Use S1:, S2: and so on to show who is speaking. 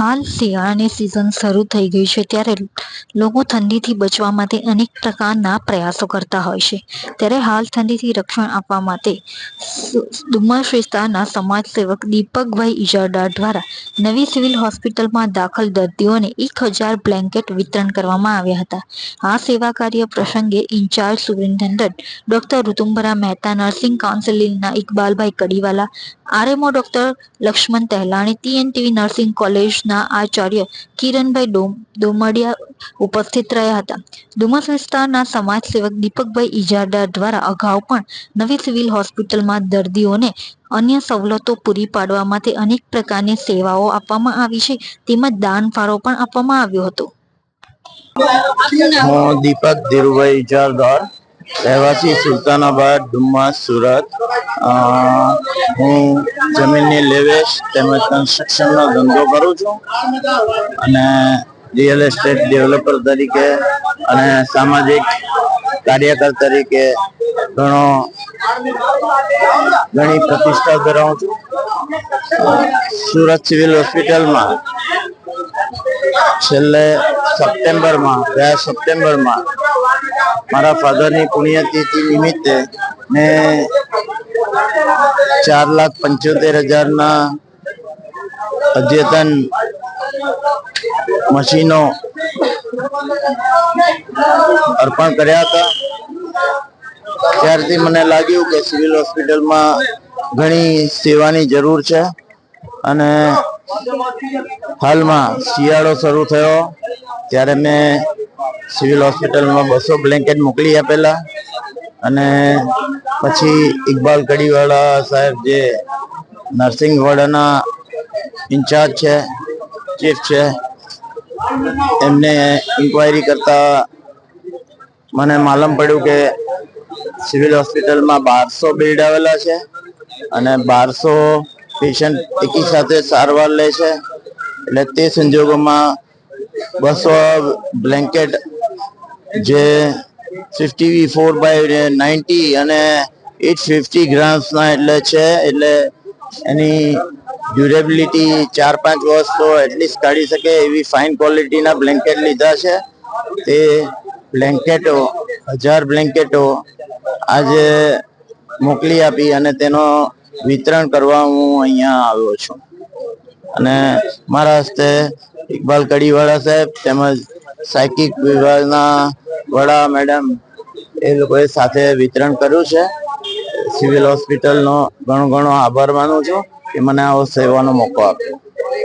S1: હાલ શિયાળાની સિઝન શરૂ થઈ ગઈ છે ત્યારે લોકો ઠંડીથી બચવા માટે અનેક પ્રકારના પ્રયાસો કરતા હોય છે. ત્યારે હાલ ઠંડીથી રક્ષણ આપવા માટે ડુમસ વિસ્તારના સમાજસેવક દીપકભાઈ ઇજારદાર દ્વારા નવી સિવિલ હોસ્પિટલમાં દાખલ દર્દીઓને એક હજાર બ્લેન્કેટ વિતરણ કરવામાં આવ્યા હતા. આ સેવા કાર્ય પ્રસંગે incharge superintendent doctor Rutumbhara Mehta, nursing કાઉન્સિલના Iqbalbhai Kadiwala, RMO doctor Laxman Tahelani, TNTV nursing કોલેજના આચાર્ય કિરણભાઈ ડોમ, ડોમડિયા ઉપસ્થિત રહ્યા હતા. ડુમસ વિસ્તારના સમાજસેવક દીપકભાઈ ઇજારદાર દ્વારા અગાઉ પણ નવી સિવિલ હોસ્પિટલમાં દર્દીઓને અન્ય સવલતો પૂરી પાડવા માટે અનેક પ્રકારની સેવાઓ આપવામાં આવી છે. તેમજ દાન ફાળો પણ આપવામાં આવ્યો હતો.
S2: દીપક ધીરુભાઈ ઇજારદાર રહેવાસી સુલતાનાબાદ ડુમ્મસ સુરત. હું જમીનની લેવેશ તેમજ કન્સ્ટ્રક્શનનો ધંધો કરું છું. અને રિયલ એસ્ટેટ ડેવલપર તરીકે અને સામાજિક કાર્યકર તરીકે ઘણો, ઘણી પ્રતિષ્ઠા ધરાવું છું. સુરત સિવિલ હોસ્પિટલમાં છેલ્લે સપ્ટેમ્બરમાં, ગયા સપ્ટેમ્બરમાં મારા ફાધરની પુણ્યતિથિ નિમિત્તે મેં ચાર લાખ પંચોતેર હજારના અદ્યતન મશીનો અર્પણ કર્યા હતા. ત્યારથી મને લાગ્યું કે સિવિલ હોસ્પિટલમાં ઘણી સેવાની જરૂર છે અને હાલમાં શિયાળો શરૂ થયો. ત્યારે મેં સિવિલ હોસ્પિટલમાં બસો બ્લેન્કેટ મોકલી આપેલા અને પછી ઇકબાલ કડીવાળા સાહેબ જે નર્સિંગ વોર્ડના ઇન્ચાર્જ છે, ચીફ છે એમને ઇન્ક્વાયરી કરતા મને માલમ પડ્યું કે સિવિલ હોસ્પિટલમાં બારસો બેડ આવેલા છે અને બારસો પેશન્ટ એકી સાથે સારવાર લે છે. એટલે તે સંજોગોમાં બસો બ્લેન્કેટ જે ફિફ્ટી ફોર બાય નાઇન્ટી અને એટ ફિફ્ટી ગ્રામ્સના એટલે છે. એટલે એની ડ્યુરેબિલિટી ચાર પાંચ વર્ષ તો એટલીસ્ટ કાઢી શકે એવી ફાઇન ક્વોલિટીના બ્લેન્કેટ લીધા છે. તે બ્લેન્કેટો હજાર બ્લેન્કેટો આજે મોકલી આપી અને તેનો વિતરણ કરવા હું અહીંયા આવ્યો છું. અને મારા હસ્તે ઇકબાલ કડીવાળા સાહેબ તેમજ સાયકિક વિભાગના વડા મેડમ એ લોકોએ સાથે વિતરણ કર્યું છે. સિવિલ હોસ્પિટલનો ઘણો ઘણો આભાર માનું છું. કે મને આવો સેવાનો મોકો આપ્યો